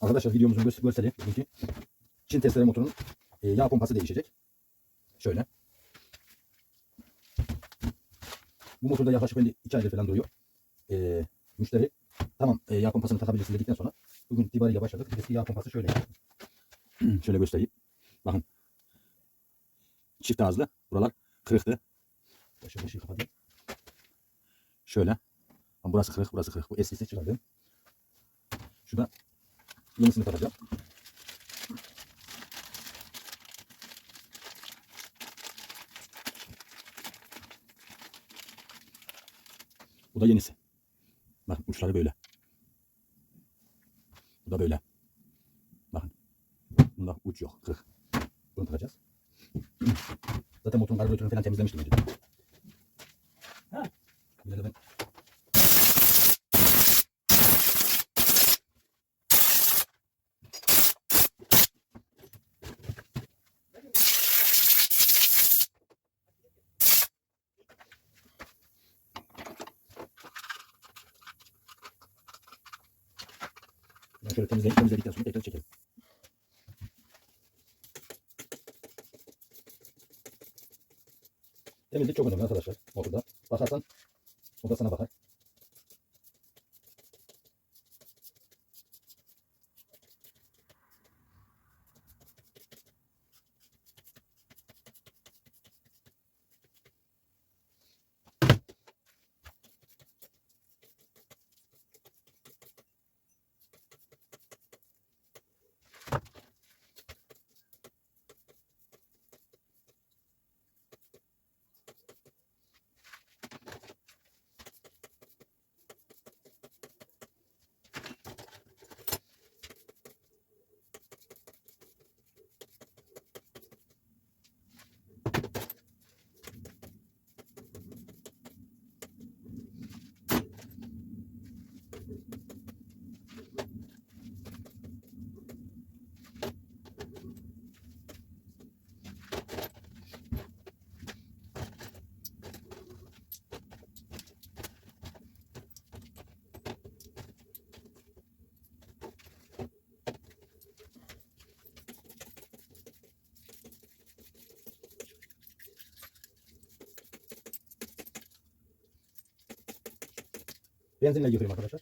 Arkadaşlar videomuzun göster görseli bugünkü Çin testere motorunun e, yağ pompası değişecek. Şöyle. Bu motorda yaklaşık bende 2 aydır falan duruyor. E, müşteri tamam e, yağ pompasını takabilirsin dedikten sonra bugün itibariyle başladık. Eski yağ pompası şöyle. şöyle göstereyim. Bakın. Çift ağızlı. Buralar kırıktı. Şöyle ışığı kapatayım. Şöyle. Burası kırık, burası kırık. Bu eskisi çıkardım. Şurada yenisini takacağım. Bu da yenisi. Bakın uçları böyle. Bu da böyle. Bakın. Bunda uç yok. Kırık. Bunu takacağız. Zaten motorun karbüratörünü falan temizlemiştim önce. Şöyle temizleyip temizledikten sonra tekrar çekelim. Temizlik çok önemli arkadaşlar motorda. Bakarsan Beğendiniz videoyu arkadaşlar.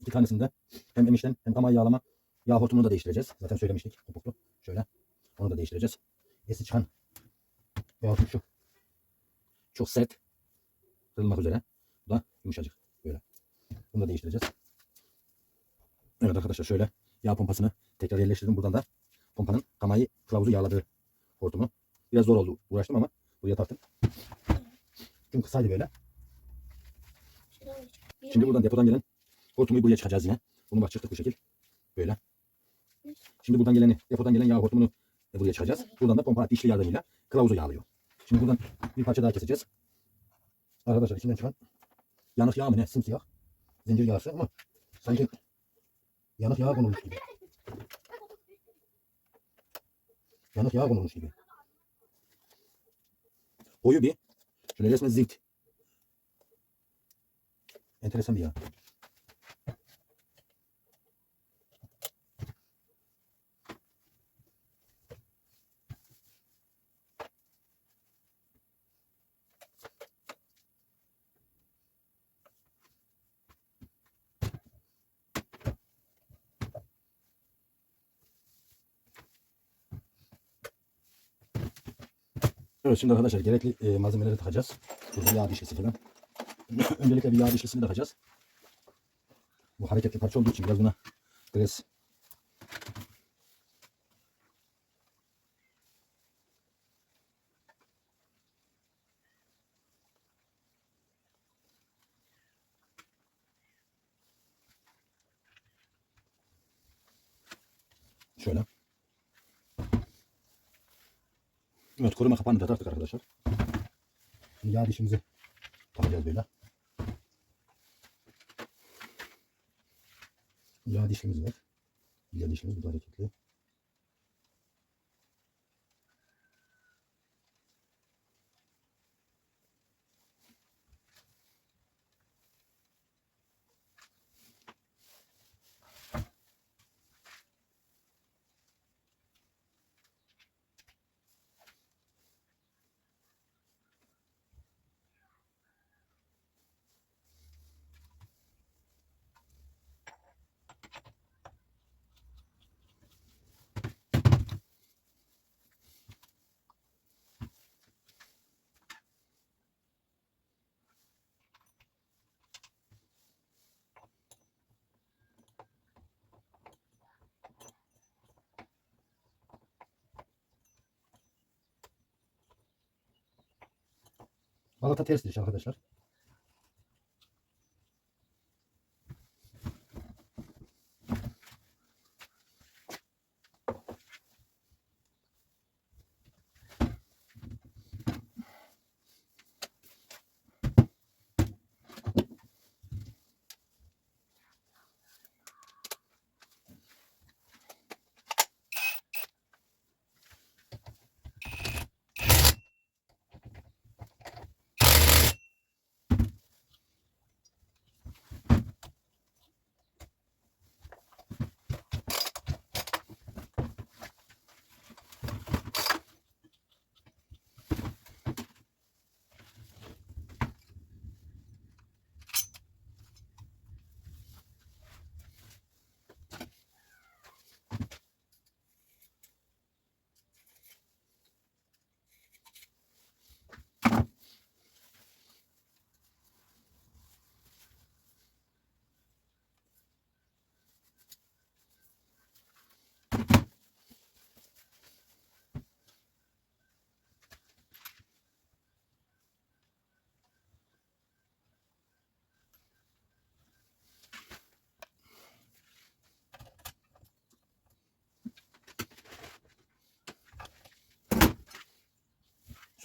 İki tanesinde hem emişten hem damar yağlama yağ hortumunu da değiştireceğiz. Zaten söylemiştik topuklu. Şöyle. Onu da değiştireceğiz. Esi çıkan yağ hortum şu. Çok sert. Kırılmak üzere. Bu da yumuşacık. Böyle. Bunu da değiştireceğiz. Evet arkadaşlar şöyle yağ pompasını tekrar yerleştirdim. Buradan da pompanın kamayı kılavuzu yağladığı hortumu. Biraz zor oldu. Uğraştım ama buraya taktım. Çünkü kısaydı böyle. Şimdi buradan depodan gelen hortumu buraya çıkacağız yine. Bunu bak çıktık bu şekil. Böyle. Şimdi buradan geleni, depodan gelen yağ hortumunu buraya çıkacağız. Buradan da pompa dişli yardımıyla kılavuzu yağlıyor. Şimdi buradan bir parça daha keseceğiz. Arkadaşlar içinden çıkan yanık yağ mı ne? Simsiyah. Zincir yağısı ama sanki yanık yağ konulmuş gibi. Yanık yağ konulmuş gibi. Boyu bir. Şöyle resmen zift. Enteresan bir yağ. Evet şimdi arkadaşlar gerekli e, malzemeleri takacağız. Burada yağ bir şişesi falan. Öncelikle bir yağ dişlisini takacağız. Bu hareketli parça olduğu için biraz buna gres Şöyle. Evet koruma kapağını da taktık arkadaşlar. Şimdi yağ dişimizi takacağız böyle. Yağ dişimiz var. Yağ dişimiz bu da hareketli. Balata ters diş arkadaşlar.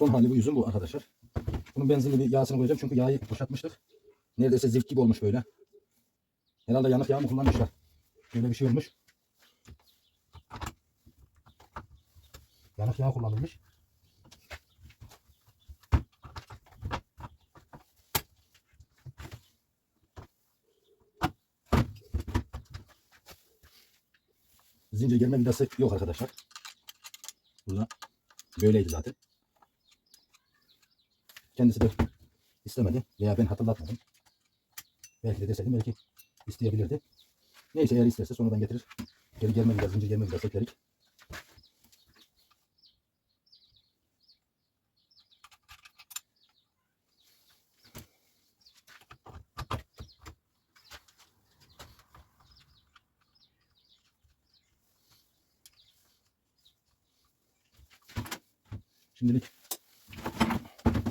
Son hali bu yüzün bu arkadaşlar. Bunun benzinli bir yağsını koyacağım çünkü yağı boşaltmıştık. Neredeyse zift gibi olmuş böyle. Herhalde yanık yağ mı kullanmışlar. Böyle bir şey olmuş. Yanık yağ kullanılmış. Zincir germe vidası yok arkadaşlar. Burada böyleydi zaten. Kendisi de istemedi veya ben hatırlatmadım. Belki de deseydim belki isteyebilirdi. Neyse eğer isterse sonradan getirir. Geri gelme vidası, zincir gelme vidası eklerik. Şimdilik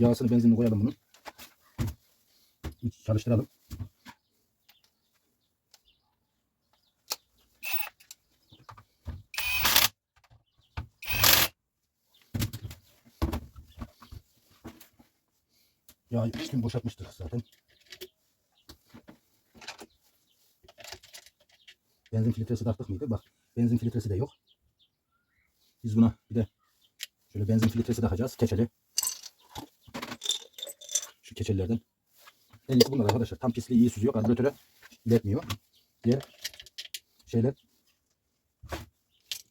yağsını benzinini koyalım bunu. Bir çalıştıralım. Ya üstünü boşaltmıştık zaten. Benzin filtresi taktık mıydı? Bak benzin filtresi de yok. Biz buna bir de şöyle benzin filtresi takacağız. Keçeli. Keçelilerden. En iyisi bunlar arkadaşlar. Tam pisliği iyi süzüyor. Karbüratöre iletmiyor. Diğer şeyler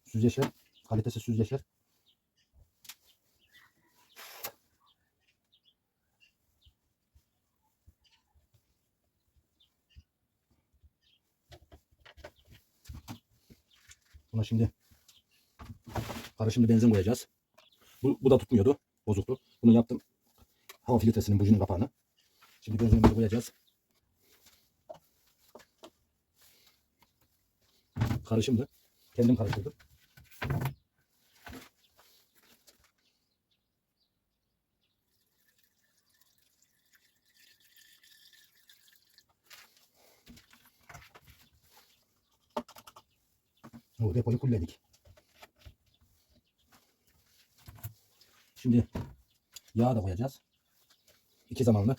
süzgeçler. Kalitesiz süzgeçler. Buna şimdi karışımlı benzin koyacağız. Bu, bu da tutmuyordu. bozuktu. Bunu yaptım. Hava filtresinin bujunun kapağını. Şimdi benzinimizi koyacağız. Karışımdı. Kendim karıştırdım. O depoyu kulledik. Şimdi yağ da koyacağız. İki zamanlı.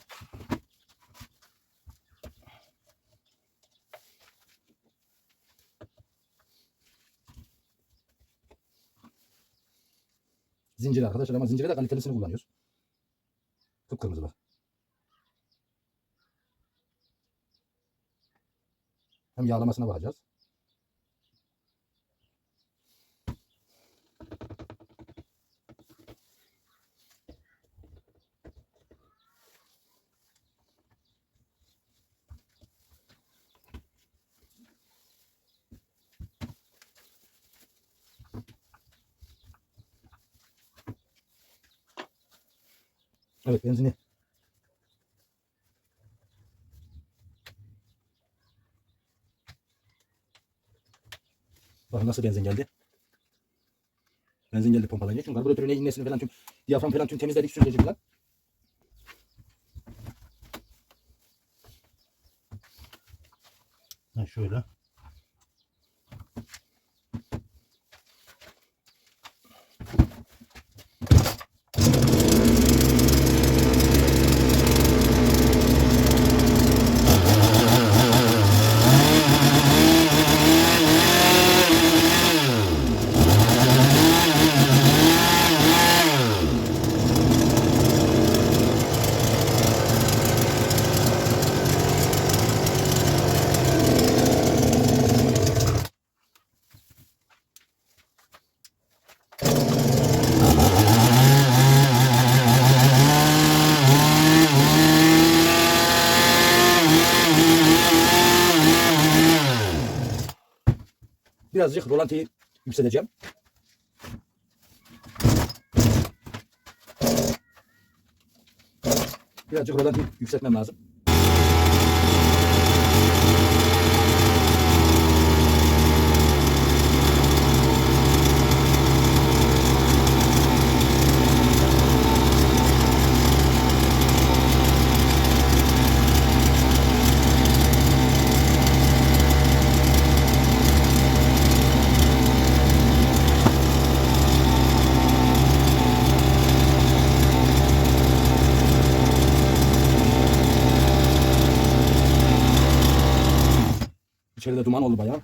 Zincir arkadaşlar ama zincire de kalitelisini kullanıyoruz. Kıpkırmızı bak. Hem yağlamasına bakacağız. Evet benzini. Bakın nasıl benzin geldi. Benzin geldi pompalayınca. Çünkü karbüratörün innesini falan tüm diyafram falan tüm temizledik süzgeci falan. Ha şöyle. Birazcık rolantıyı yükselteceğim. Birazcık rolantıyı yükseltmem lazım. İçeride duman oldu bayağı.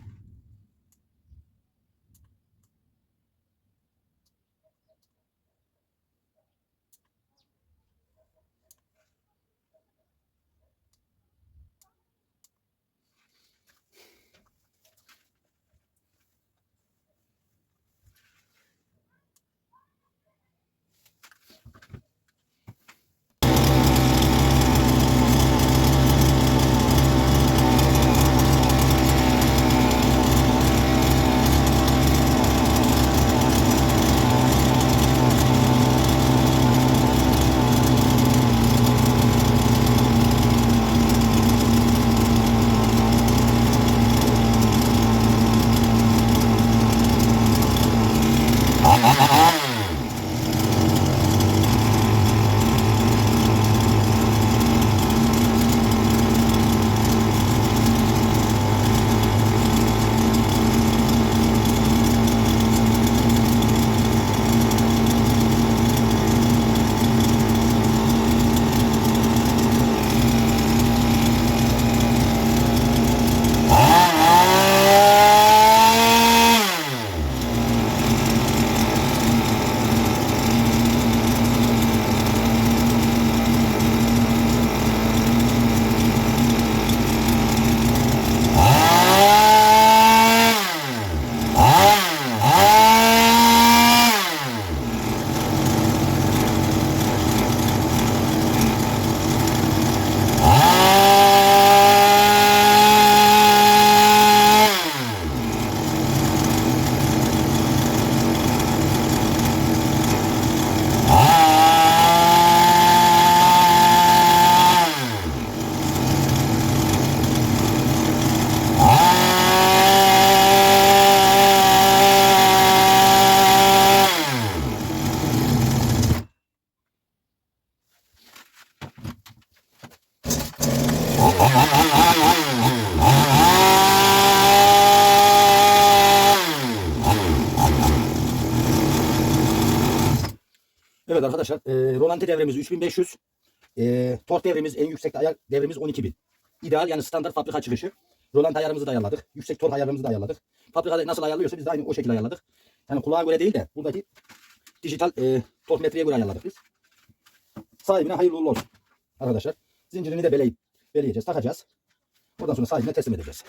Evet arkadaşlar e, rolanti devremiz 3500. E, tork devrimiz en yüksek ayar devrimiz 12000. İdeal yani standart fabrika çıkışı. Rolanti ayarımızı da ayarladık. Yüksek tork ayarımızı da ayarladık. Fabrikada nasıl ayarlıyorsa biz de aynı o şekilde ayarladık. Yani kulağa göre değil de buradaki dijital e, tork metreye göre ayarladık biz. Sahibine hayırlı uğurlu olsun. Arkadaşlar zincirini de beleyip beleyeceğiz, takacağız. Ondan sonra sahibine teslim edeceğiz.